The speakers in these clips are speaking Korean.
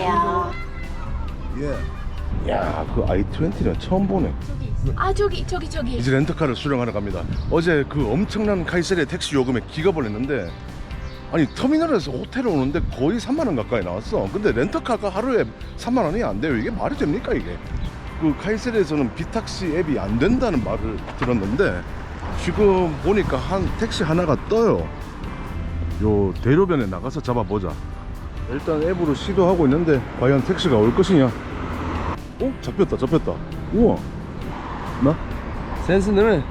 갈게요. 예. 야, 그 i20는 처음 보네. 아 저기 저기 저기. 이제 렌터카를 수령하러 갑니다. 어제 그 엄청난 카이세리 택시 요금에 기겁을 했는데 아니 터미널에서 호텔에 오는데 거의 3만 원 가까이 나왔어. 근데 렌터카가 하루에 3만 원이 안 돼요. 이게 말이 됩니까 이게? 그 카이세리에서는 비탁시 앱이 안 된다는 말을 들었는데 지금 보니까 한 택시 하나가 떠요. 요 대로변에 나가서 잡아보자. 일단 앱으로 시도하고 있는데 과연 택시가 올 것이냐? 어? 잡혔다 잡혔다. 우와. 나? Sensin değil mi?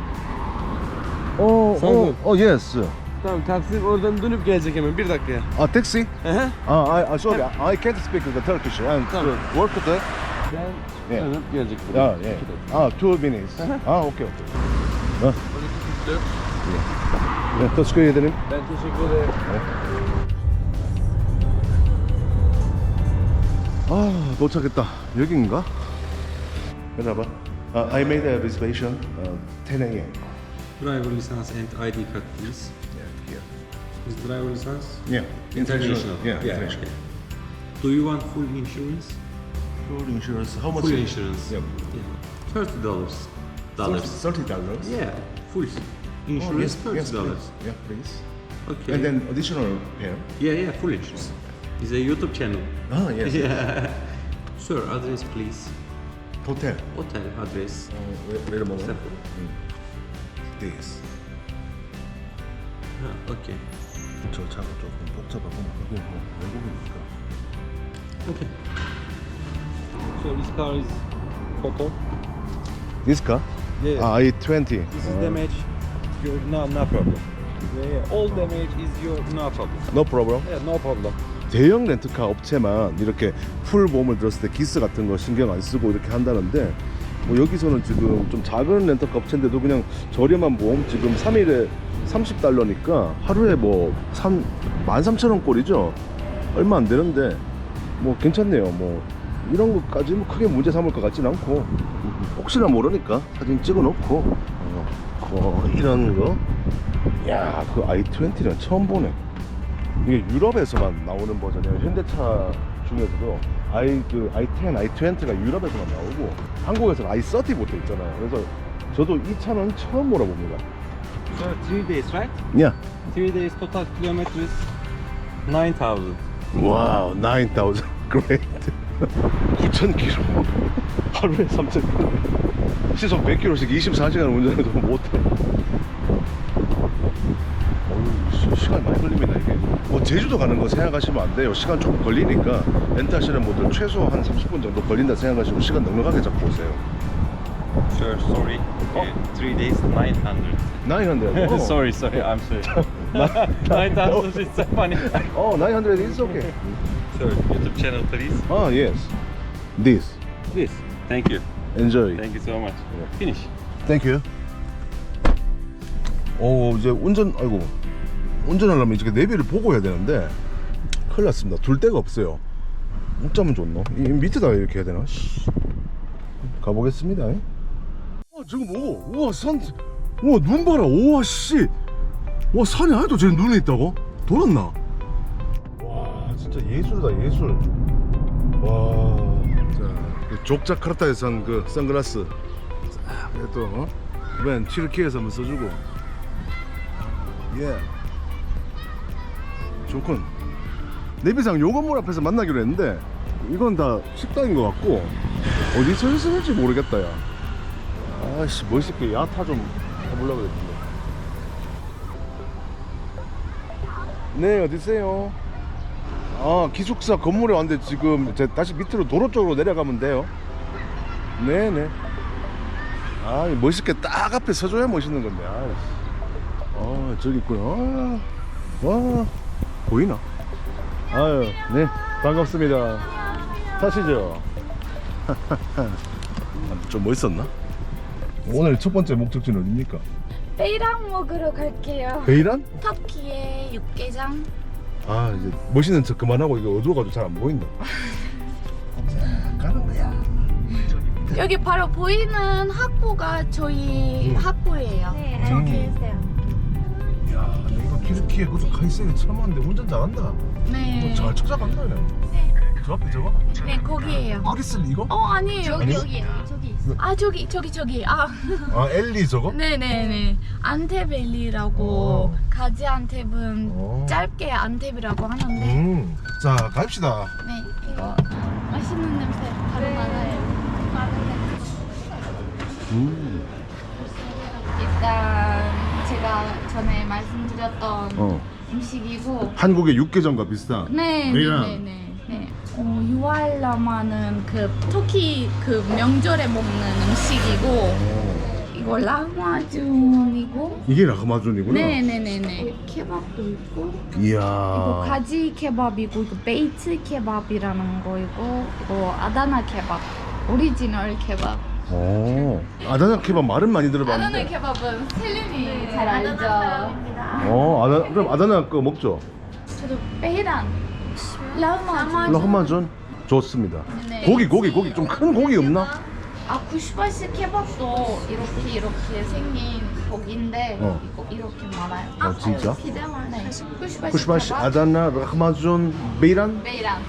어, 어, dur. 어, yes. Tamam taksi oradan dönüp gelecek hemen bir dakikaya. 아, 택시? Hı. 아, I, I, sorry, I can't speak the Turkish. I'm Tamam. work there. Ben Yeah. dönüp gelecek. 야, 예. 아, two minutes. 아, 오케이, 오케이. 어, 예, 터치크 해드림. Ben teşekkür ederim. 아, 도착했다. 여긴가? 여러분, uh, I made a reservation uh, 10 a.m. Driver license and ID card, please. Yeah, here. Is driver license Yeah, international? Yeah, yeah. international. Okay. Do you want full insurance? Full insurance. How much? Full is- insurance. Yeah. Yeah. Thirty dollars. Dollars. Thirty dollars. Yeah. Full Oh, insurance. yes, thirty yes, dollars. please. Yeah, please. Okay. And then additional pair. yeah, yeah, full insurance. It's a YouTube channel. Ah, yes. Yeah. Sir, address please. Hotel. Hotel address. 어, wait, wait a moment. Simple. This. Ah, okay. 저 차가 조금 복잡하고 그게 뭐 외국이니까. Okay. So this car is photo. This car? Yeah. 아, i20. This is damage. Your no no problem. Yeah, yeah. All damage is your no problem. No problem. Yeah, no problem. 대형 렌트카 업체만 이렇게 풀 보험을 들었을 때 기스 같은 거 신경 안 쓰고 이렇게 한다는데 뭐 여기서는 지금 좀 작은 렌터카 업체인데도 그냥 저렴한 보험 지금 3일에 30달러니까 하루에 뭐 3, 13,000원 꼴이죠? 얼마 안 되는데 뭐 괜찮네요. 뭐 이런 것까지 뭐 크게 문제 삼을 것 같진 않고 혹시나 모르니까 사진 찍어 놓고 어, 뭐 이런 거 야 그 i20는 처음 보네 이게 유럽에서만 나오는 버전이에요. 현대차 중에서도 i 그 i10, i20가 유럽에서만 나오고 한국에서는 i30 붙어 있잖아요. 그래서 저도 이 차는 처음 몰아봅니다. So three days, right? 야, Three days total kilometers nine thousand. 와우, 9,000, great. 9,000km, 하루에 3,000km. 시속 100km씩 24시간 운전해도 못해. 시- 시간 많이 걸립니다 이게. 뭐 제주도 가는 거 생각하시면 안 돼요. 시간 조금 걸리니까 렌트하시는 분들 최소 한 30분 정도 걸린다 생각하시고 시간 넉넉하게 잡고 오세요. Sir, sorry. Okay, three days nine hundred. 900. 어. sorry, sorry, I'm sorry. nine thousand is so funny. 어, 900 is okay. Sir, YouTube channel, please. 아, yes. This. This. Thank you. Enjoy. Thank you so much. Finish. Thank you. 오 이제 운전 아이고 운전하려면 이렇게 내비를 보고 해야 되는데 큰일 났습니다. 둘 데가 없어요. 어쩌면 좋노? 이 밑에다 이렇게 해야 되나? 씨. 가보겠습니다. 와 저거 뭐고? 우와 산, 우와 눈 봐라. 우와 씨, 와 산이 아직도 제 눈에 있다고? 돌았나? 와 진짜 예술이다 예술. 와, 자, 그 족자카르타에서 산 그 선글라스. 또 어? 이번엔 튀르키에서 한번 써주고 예 좋군 내비상 요 건물 앞에서 만나기로 했는데 이건 다 식당인 것 같고 어디서 했을지 모르겠다 야. 아씨 멋있게 야타 좀 해보려고 했는데. 네 어디세요? 아 기숙사 건물에 왔는데 지금 이제 다시 밑으로 도로 쪽으로 내려가면 돼요. 네네. 아 멋있게 딱 앞에 서줘야 멋있는 건데. 아 저기 있구나. 아, 와 보이나 아유 네 반갑습니다 타시죠 좀 멋있었나 오늘 첫 번째 목적지는 어딥니까 베이랑 먹으러 갈게요. 베이란 터키의 육개장. 아 이제 멋있는 척 그만하고 이거 어두워가지고 잘 안 보인다 자 가는 거야 여기 바로 보이는 학부가 저희 음. 학부예요. 네. 알고 계세요. 키르키에 그저 카이세에 처음 왔는데 운전 잘한다 네. 뭐잘 찾아간다 야 네. 저 앞에 저거? 네, 거기에요. 아리슬리 이거? 어, 아니에요. 아니? 여기. 저기 있어. 아, 저기, 저기, 저기. 아, 아 엘리 저거? 네네네. 안테벨리라고 어. 가지안텝은 어. 짧게 안텝이라고 하는데 음. 자 갑시다. 네 이거 맛있는 냄새 바로 나나요? 음. 일단 제가 전에 말씀드렸던 어. 음식이고 한국의 육개장과 비슷한. 네, 메이랑. 네, 네, 네. 어, 유알라마는 그 터키 그 명절에 먹는 음식이고 어. 이거 라마준이고 이게 라흐마준이구나. 네네네네 케밥도 있고 이야. 이거 가지 케밥이고 이거 베이트 케밥이라는 거이고 이거 아다나 케밥 오리지널 케밥 어. 아다나 케밥 말은 많이 아다나 들어봤는데. 케밥은 셀린이 잘 알죠 어, 아다 그럼 아다나 거 먹죠. 저도 베이란 라마 라흐마준 좋습니다. 네. 고기 고기 고기 좀 큰 고기 없나? 아 쿠슈바시 케밥도 이렇게 이렇게 생긴 고기인데 어. 이거 이렇게 많아요 어, 진짜? 네 쿠슈바시, 쿠시바시 케밥 아다나 라흐마준 베이란? 베이란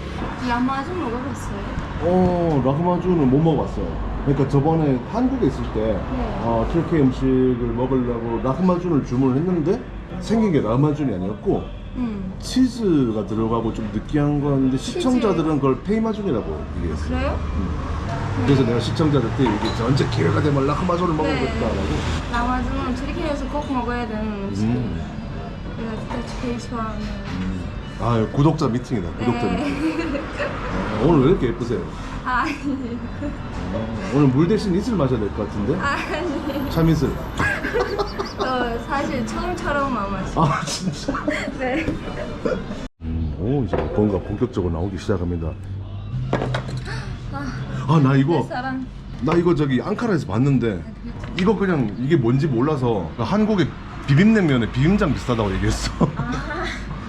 라마준 먹어봤어요? 어 라흐마준은 못 먹어봤어요. 그러니까 저번에 한국에 있을 때 어, 튀르키 음식을 먹으려고 라흐마준을 주문을 했는데 생긴 게 라흐마준이 아니었고 음 치즈가 들어가고 좀 느끼한 건데 시청자들은 그걸 페이마준이라고 얘기했어요. 그래요? 그래서 내가 시청자들한테 얘기했죠. 언제 기회가 되면 라흐마준을 네. 먹어보겠다라고. 라마주는 트리키에서 꼭 먹어야 되는 음식이에요. 음. 내가 진짜 제일 좋아하는. 아 구독자 미팅이다. 구독자 네. 미팅. 어, 오늘 왜 이렇게 예쁘세요? 아, 어, 오늘 물 대신 이슬 마셔야 될 것 같은데? 아니. 참이슬. 저 사실 처음처럼 마마시. 아 진짜? 네. 음, 오 이제 뭔가 본격적으로 나오기 시작합니다. 아 나 이거 사랑. 나 이거 저기 앙카라에서 봤는데 이거 그냥 이게 뭔지 몰라서 한국의 비빔냉면에 비빔장 비슷하다고 얘기했어.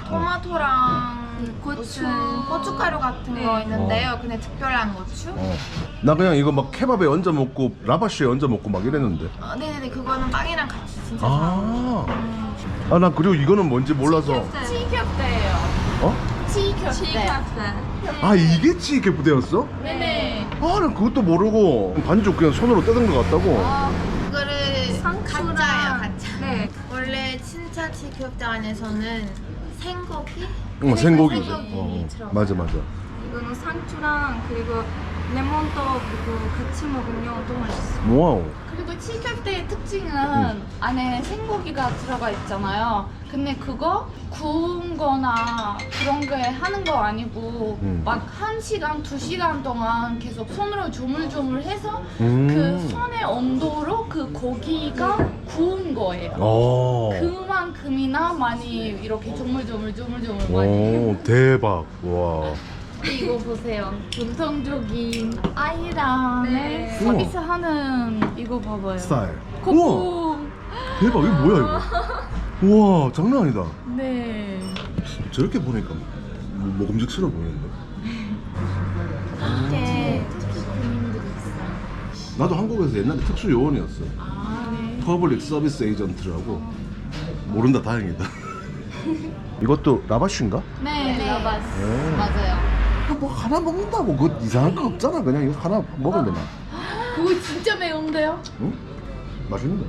토마토랑 고추. 무슨 고춧가루 같은 네. 거 있는데요. 근데 특별한 고추? 어. 나 그냥 이거 막 케밥에 얹어 먹고 라바시에 얹어 먹고 막 이랬는데. 어, 네네네 그거는 빵이랑 같이 진짜 아. 아, 나 그리고 이거는 뭔지 몰라서. 치겹대예요 어? 치겹대 치카페. 아, 이게 치케프대였어? 네네 아, 난 그것도 모르고 반죽 그냥 손으로 뜯은 것 같다고. 어, 그거를 상추랑- 가짜예요 가짜. 네. 원래 치기업장 안에서는 생고기? 응, 생고기지. 생고기 어, 들어가요. 맞아, 맞아. 이거는 상추랑 그리고 그리고 같이 먹으면 또 맛있어. 와우. 그리고 치겹대의 특징은 안에 생고기가 들어가 있잖아요. 근데 그거 구운 거나 그런 게 하는 거 아니고 음. 막 한 시간, 두 시간 동안 계속 손으로 조물조물 해서 음. 그 손의 온도로 그 고기가 구운 거예요. 어. 그만큼이나 많이 이렇게 조물조물 조물조물 많이 오, 대박. 와. 이거 보세요. 전통적인 아이랑을 네. 서비스 하는 이거 봐봐요. 스타일. 우와. 대박. 이거 뭐야, 이거? 우와, 장난 아니다. 네. 저렇게 보니까 뭐- 먹음직스러워 보이는데. 이게 국민들이 있어요. 나도 한국에서 옛날에 특수 요원이었어. 아, 네. 퍼블릭 서비스 에이전트라고. 모른다, 다행이다. 이것도 라바슈인가? 네, 라바스. 오. 맞아요. 뭐 하나 먹는다고 그거 이상한 거 없잖아. 그냥 이거 하나 먹으면 되나? 그거 진짜 매운데요? 응? 맛있는데.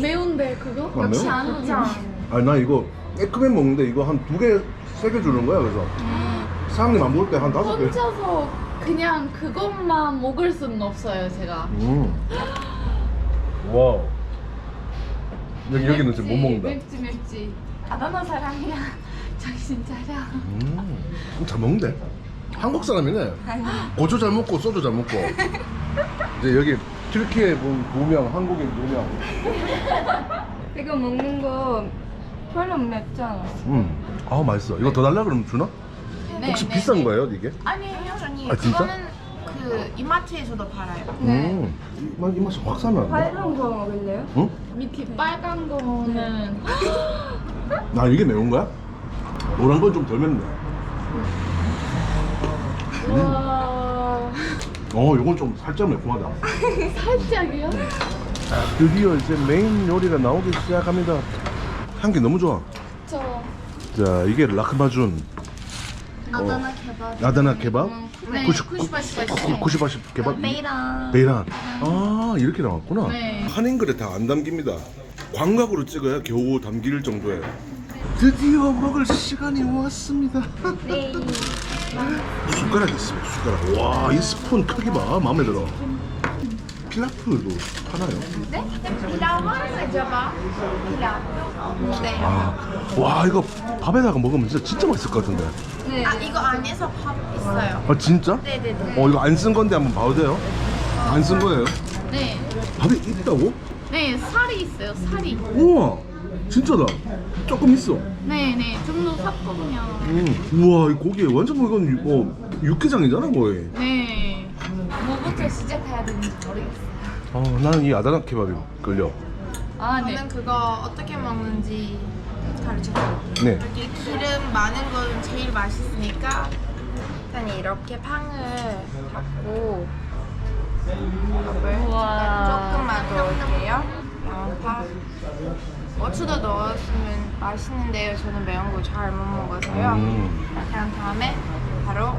매운데 그거? 안 역시 매워? 안 오지. 아니 나 이거 깔끔해 먹는데 이거 한 두 개, 세 개 주는 거야. 그래서 사장님 안 먹을 때 한 다섯 개. 혼자서 그냥 그것만 먹을 수는 없어요, 제가. 음. 와우. 여기 여기는 지금 못 먹는다. 맵지 맵지. 아다나 사랑이야. 정신 차려. 음. 잘 먹는데. 한국 사람이네. 고추 잘 먹고 소주 잘 먹고. 이제 여기 튀르키예 두명 한국인 두 명. 이거 먹는 거 별로 맵지 않았어. 음. 아 맛있어. 이거 더 달라 그러면 주나? 네, 혹시 네, 비싼 네. 거예요 이게? 아니에요. 아니 아, 진짜? 그거는 그 이마트에서도 팔아요. 네. 음. 이, 맛- 이 맛이 확 살아나네. 빨간 거 먹을래요? 응? 밑에 빨간 거는 아 이게 매운 거야? 노란 건 좀 덜 맵네. 와 어, 이건 좀 살짝 매콤하다. 살짝이요? 드디어 이제 메인 요리가 나오기 시작합니다. 향기 너무 좋아. 저 자, 이게 라크마준. 아다나 케밥. 아다나 케밥? 네, 90, 98, 90, 개밥? 베이랑. 베이란. 아 이렇게 나왔구나. 네. 한 인글에 다 안 담깁니다. 광각으로 찍어야 겨우 담길 정도에. 드디어 먹을 시간이 왔습니다. 네. 숟가락 있어요. 숟가락. 와 이 스푼 크기 봐. 마음에 들어. 필라프도 하나요? 네? 네. 아, 와 이거 밥에다가 먹으면 진짜 진짜 맛있을 것 같은데. 아 이거 안에서 밥 있어요. 아 진짜? 네네네. 어 이거 안 쓴 건데 한번 봐도 돼요? 안 쓴 거예요? 네. 밥이 있다고? 네, 살이 있어요, 살이. 우와 진짜다. 조금 있어. 네, 네. 좀더 샀거든요. 음. 우와 이 고기 완전 뭐 이건 뭐 육개장이잖아 거의. 네. 뭐부터 시작해야 되는지 모르겠어요. 어 나는 이 아다나 케밥이 끌려. 아, 네. 저는 그거 어떻게 먹는지 가르쳐드릴게요. 네. 이렇게 기름 많은 건 제일 맛있으니까 일단 이렇게 팡을 닫고 밥을 우와. 조금만 넣을게요. 양파. 고추도 넣었으면 맛있는데요. 저는 매운 거 잘 못 먹어서요. 음. 한 다음에 바로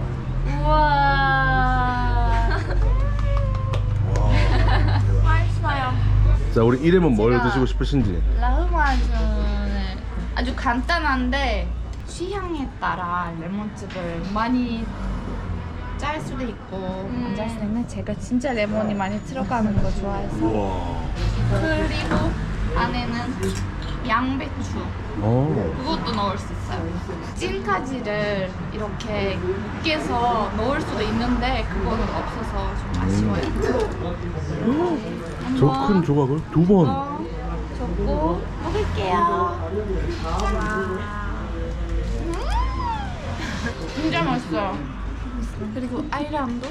우와. 맛있어요. 자 우리 이름은 뭘 제가- 드시고 싶으신지. 라흐마주는 아주 간단한데 취향에 따라 레몬즙을 많이 짤 수도 있고 안 짤 수도 있는데 제가 진짜 레몬이 많이 들어가는 거 좋아해서 와. 그리고 안에는 양배추 어. 그것도 넣을 수 있어요 찐까지를 이렇게 으깨서 넣을 수도 있는데 그거는 없어서 좀 아쉬워요 저 큰 조각을 두 번. 어, 줬고 먹을게요. 음, 진짜 맛있어요. 그리고 아이람도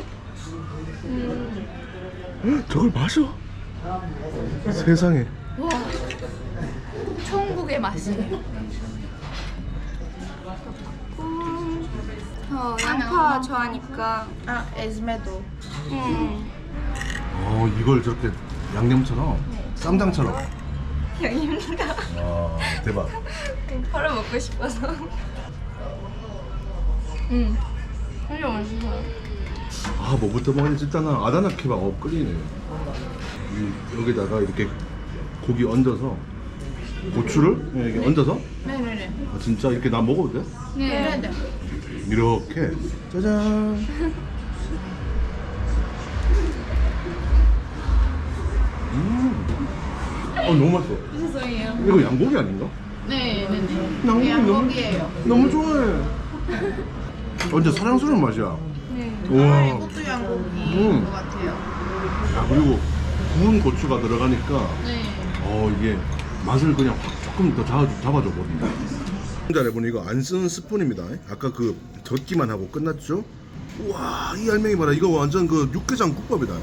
저걸 마셔? 세상에. 와 천국의 맛이에요. 어, 양파 좋아하니까. 아, 에스메도. 음. 어 이걸 저렇게 양념처럼 쌈장처럼. 양념가 와 대박. 바로 먹고 싶어서. 음, 진짜 맛있어요. 아 뭐부터 먹는지 일단은 아다나 케밥 어 끓이네. 이, 여기다가 이렇게 고기 얹어서 고추를 이렇게 얹어서 네네네. 아, 진짜 이렇게 나 먹어도 돼? 네. 이렇게 짜잔. 음. 어 너무 맛있어. 죄송해요. 이거 양고기 아닌가? 네, 네, 네. 양고기 양고기예요. 너무, 너무 좋아해. 완전 사랑스러운 맛이야. 네. 아, 우와. 이것도 양고기인 음. 것 같아요. 야, 그리고 구운 고추가 들어가니까 네. 어 이게 맛을 그냥 확 조금 더 잡아, 잡아줘 버린다. 여러분 이거 안 쓰는 스푼입니다. 아까 그 젓기만 하고 끝났죠? 우와 이 알맹이 봐라 이거 완전 그 육개장 국밥이다.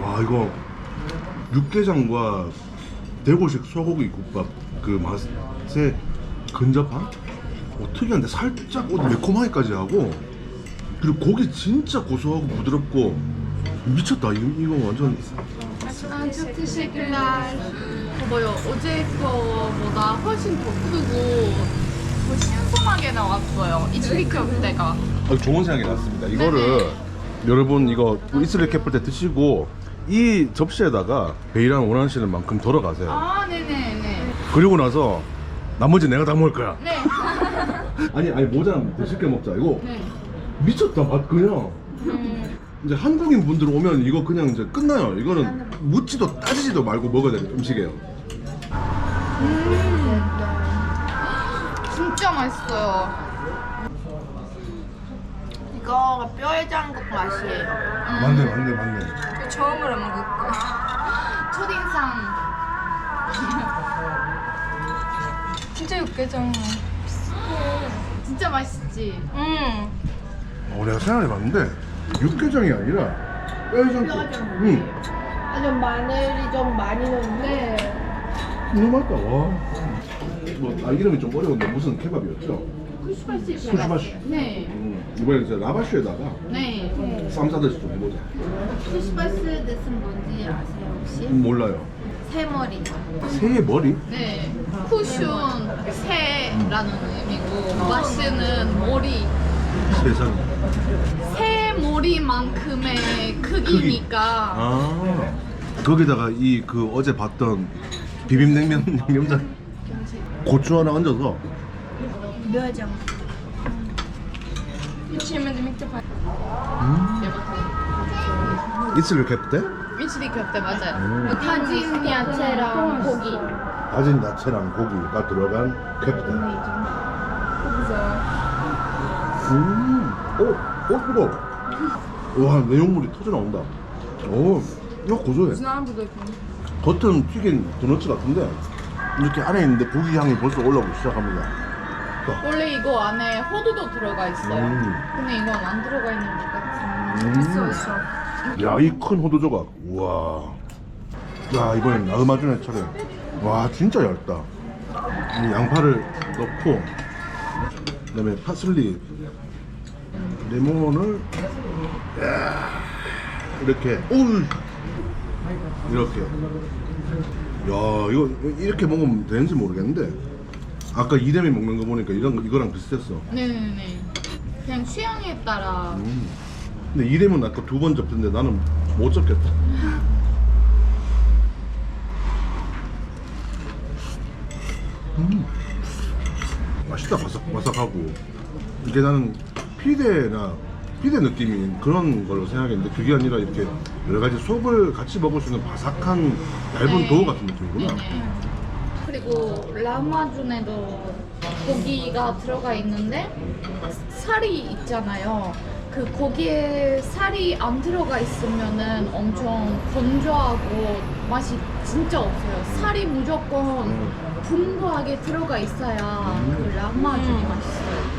와 이거 육개장과 대구식 소고기 국밥 그 맛에 근접한 어, 특이한데 살짝 어, 매콤하게까지 하고 그리고 고기 진짜 고소하고 부드럽고 미쳤다 이거, 이거 완전 아, 저 드시길날 봐봐요. 어제 거보다 훨씬 더 크고 더 신선하게 나왔어요. 이 치리köfte가. 아, 좋은 생각이 났습니다 이거를 여러분 이거 이스라엘 캐플 때 드시고 이 접시에다가 베이랑 원하시는 만큼 덜어가세요 아, 네네네. 그리고 나서 나머지 내가 다 먹을 거야 네. 아니 아니 모자랑 더 쉽게 먹자 이거 네. 미쳤다 맛 그냥 음, 이제 한국인 분들 오면 이거 그냥 이제 끝나요 이거는 묻지도 따지지도 말고 먹어야 되는 음식이에요 진짜 맛있어요. 이거 뼈해장국 맛이에요. 맞네 맞네 맞네 처음으로 먹을 거야. 첫인상. 진짜 육개장. 진짜 맛있지? 음. 어, 내가 생각해봤는데 육개장이 아니라 뼈해장국 응 좀 마늘이 좀 많이 넣는데 너무 맛있다 와. 뭐, 아, 이름이 좀 어려운데 무슨 케밥이었죠? 쿠시바시. 쿠시바시. 네. 음, 이번에 이제 라바슈에다가 네. 쌈 싸듯이 좀 해보자 쿠시바스 뜻은 뭔지 아세요 혹시? 음, 몰라요 새머리. 새의 머리? 네. 쿠션 새라는 의미고 마시는 머리. 세상에. 새 머리만큼의 크기니까. 아. 거기다가 이 그 어제 봤던 비빔냉면 양념장 고추 하나 얹어서 묘장. Şimdi miktar 이슬을 캡대? 미치리 겹대 맞아요. 다진 야채랑 고기. 다진 야채랑 고기가 들어간 캡대. 음, 오, 오 뜨거. 와 내용물이 터져 나온다. 오, 이거 고소해. 겉은 튀긴 도넛 같은데 이렇게 안에 있는데 고기 향이 벌써 올라오기 시작합니다. 원래 이거 안에 호두도 들어가 있어요. 음. 근데 이건 안 들어가 있는 것 같은. 음. 야, 이 큰 호두 조각. 우와. 야, 이번엔 나음아준의 차례. 와, 진짜 얇다. 이 양파를 넣고, 그 다음에 파슬리, 레몬을, 야, 이렇게, 올! 이렇게. 야, 이거 이렇게 먹으면 되는지 모르겠는데, 아까 이름이 먹는 거 보니까 이런 거, 이거랑 비슷했어. 네네네. 그냥 취향에 따라. 음. 근데 이름은 아까 두 번 접했는데 나는 못 접겠다. 음. 맛있다 바삭바삭하고 이게 나는 피대나 피대 느낌이 그런 걸로 생각했는데 그게 아니라 이렇게 여러 가지 속을 같이 먹을 수 있는 바삭한 얇은 네. 도우 같은 느낌이구나. 네네. 그리고 라마준에도 고기가 들어가 있는데 살이 있잖아요. 그 고기에 살이 안 들어가 있으면은 엄청 건조하고 맛이 진짜 없어요. 살이 무조건 음. 풍부하게 들어가 있어야 그 라마준이 맛있어요.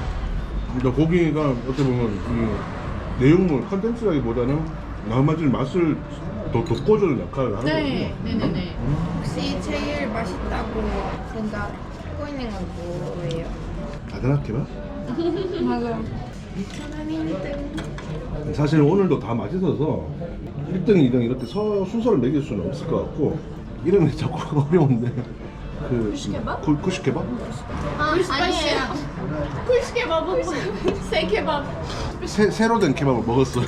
그러니까 고기가 어떻게 보면 이 내용물 컨텐츠라기보다는 나머지 맛을 더 돋궈주는 역할을 하는 네, 거군요. 네네네. 혹시 제일 맛있다고 생각하고 있는 건 뭐예요? 아드나케바? 맞아요. 사실 오늘도 다 맛있어서 1등, 2등 이렇게 서, 순서를 매길 수는 없을 것 같고 이름이 자꾸 어려운데 그 쿠시케밥? 쿠시케밥? 아, 아니에요. 쿨시케밥은 새 케밥. 새, 새로 된 케밥을 먹었어요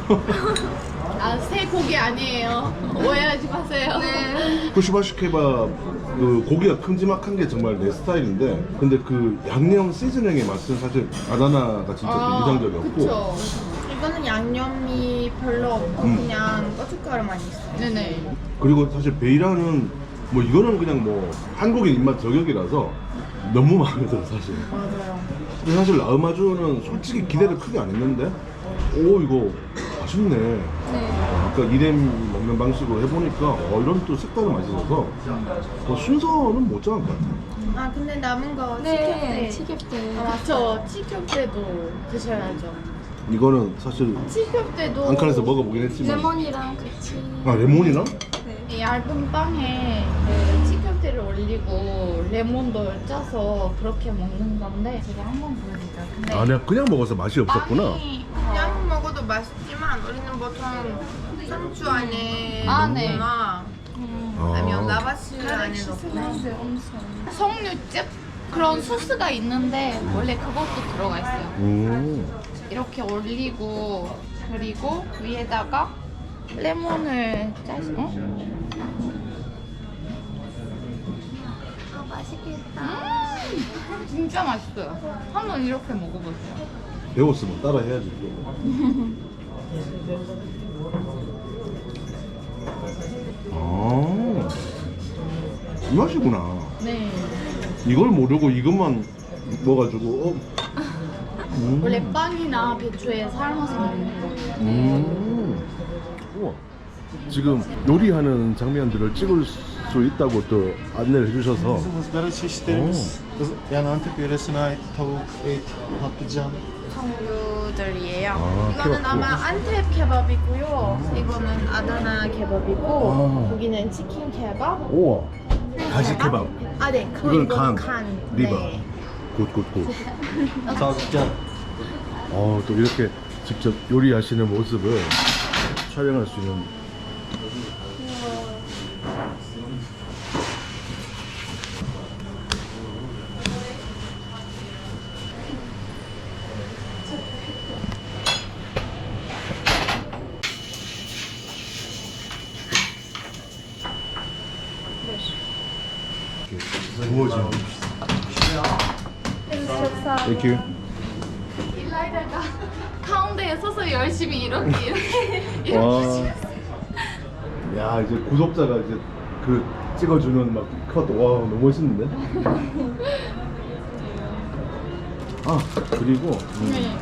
아, 새 고기 아니에요. 오해하지 마세요. 네. 쿠시바시 케밥 그 고기가 큼지막한 게 정말 내 스타일인데 근데 그 양념 시즈닝의 맛은 사실 아다나가 진짜 좀 인상적이었고 그쵸. 이거는 양념이 별로 없고 음. 그냥 고춧가루만 있어요. 네네. 그리고 사실 베이라는 뭐 이거는 그냥 뭐 한국인 입맛 저격이라서 너무 마음에 들어 사실 맞아요. 근데 사실 라우마주는 솔직히 기대를 크게 안 했는데 오 이거 맛있네 아까 이렘 먹는 방식으로 해보니까 어, 이런 또 색다른 맛이 있어서 어, 순서는 못 정할 것 같아요 아 근데 남은 거 네, 치켰대. 치겹대. 아, 맞죠. 치겹대도 드셔야죠. 이거는 사실 치겹대도 안 칸에서 먹어보긴 했지만 레몬이랑 같이. 아 레몬이랑? 이 얇은 빵에 그 치겹대를 올리고 레몬도 짜서 그렇게 먹는 건데 제가 한번 보여드릴게요. 근데 아 내가 그냥 먹어서 맛이 없었구나 빵이 그냥 먹어도 맛있지만 우리는 보통 상추 안에 아, 네. 넣거나 아, 아니면 라바스 안에 넣고 석류즙 그런 소스가 있는데 원래 그것도 들어가 있어요. 음. 이렇게 올리고 그리고 위에다가 레몬을 짜서 어? 아 맛있겠다. 음, 진짜 맛있어요. 한번 이렇게 먹어보세요. 배웠으면 따라 해야지 아, 이 맛이구나 네. 이걸 모르고 이것만 먹어가지고 어. 음. 원래 빵이나 배추에 삶아서 먹는 거예요. 음. 우와. 지금 요리하는 장면들을 찍을 수 있다고 또 안내를 해주셔서 ızgara çeşitlerimiz ız- yani Antep yöresine ait tavuk, et, patlıcan, 종류들이에요. 아, 이거는 케밥. 아마 안텝 케밥이고요. 이거는 아다나 케밥이고 아. 여기는 치킨 케밥. 우와 가지 케밥 아 네. 그리고 이건 간, 간. 리바 네. 굿굿굿 tavukcan. 어, 또 이렇게 직접 요리하시는 모습을 촬영할 수 있는 구워져. Thank you. 일라이다가 가운데에 서서 열심히 이렇게 이렇게 와. 야 이제 구독자가 이제 그 찍어주는 막 컷. 와 너무 멋있는데. 아 그리고 음, 네.